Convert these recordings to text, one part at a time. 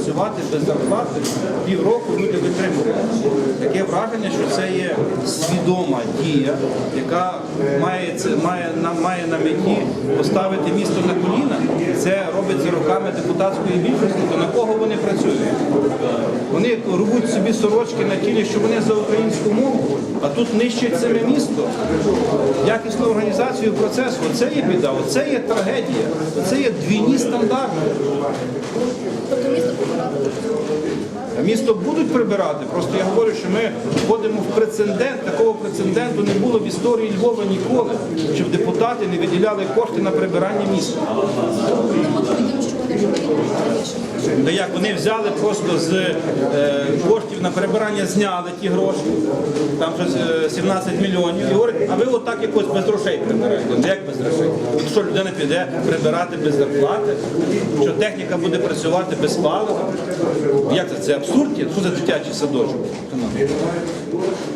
працювати без зарплати. Півроку люди витримують. Таке враження, що це є свідома дія, яка має, це, має, має на меті поставити місто на коліна. Це робиться руками депутатської більшості. То на кого вони працюють? Вони рвуть собі сорочки на тілі, що вони за українську мову, а тут нищать саме місто. Якісну організацію процесу. Оце є біда, оце є трагедія, оце є двійні стандарти. Тобто місто побирали. А Місто будуть прибирати. Просто я говорю, що ми входимо в прецедент. Такого прецеденту не було в історії Львова ніколи, щоб депутати не виділяли кошти на прибирання міста. Та як вони взяли просто з е, коштів на прибирання, зняли ті гроші, там щось е, 17 мільйонів, і говорять, а ви отак якось без грошей прибираєте. Ну, Як без грошей? От що людина піде прибирати без зарплати, що техніка буде працювати без палива. Як це? Це абсурд? Що за дитячий садочок?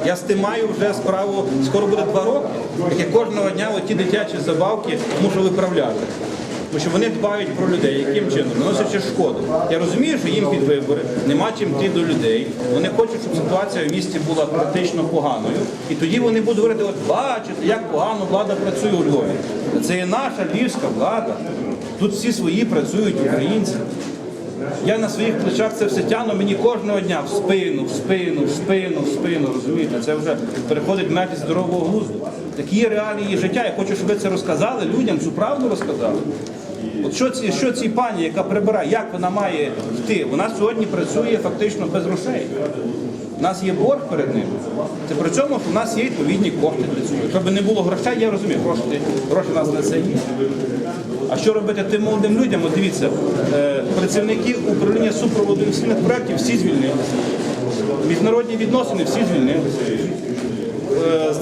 Я з тим маю вже справу, скоро буде два роки, як я кожного дня оті дитячі забавки мушу виправляти. Тому що вони дбають про людей, яким чином, наносячи шкоду. Я розумію, що їм під вибори нема чим йти до людей. Вони хочуть, щоб ситуація в місті була критично поганою. І тоді вони будуть говорити, от бачите, як погано влада працює у Львові. Це є наша львівська влада. Тут всі свої працюють українці. Я на своїх плечах це все тягну, мені кожного дня в спину, в спину, в спину, в спину. Розумієте, це вже переходить межі здорового глузду. Такі є реалії життя. Я хочу, щоб ви це розказали людям, цю правду розказали. От що ці, що цій пані, яка прибирає, як вона має йти? Вона сьогодні працює фактично без грошей. У нас є борг перед ним. Це при цьому, що в нас є відповідні кошти для цього. Якщо не було грошей, я розумію, гроші, гроші у нас на це є. А що робити тим молодим людям? От дивіться, е, працівники управління супроводу інвестиційних проєктів всі звільнилися. Міжнародні відносини всі звільнилися.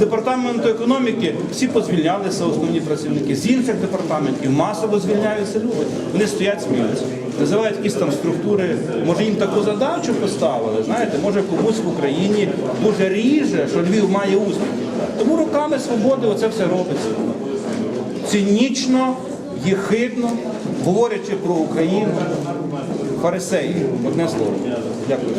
Департаменту економіки всі позвільнялися основні працівники. З інших департаментів масово звільняються люди. Вони стоять сміються. Називають якісь там структури. Може їм таку задачу поставили, знаєте, може комусь в Україні дуже ріже, що Львів має успіхи. Тому руками свободи оце все робиться цинічно, єхидно, говорячи про Україну, фарисеї. Одне слово. Дякую.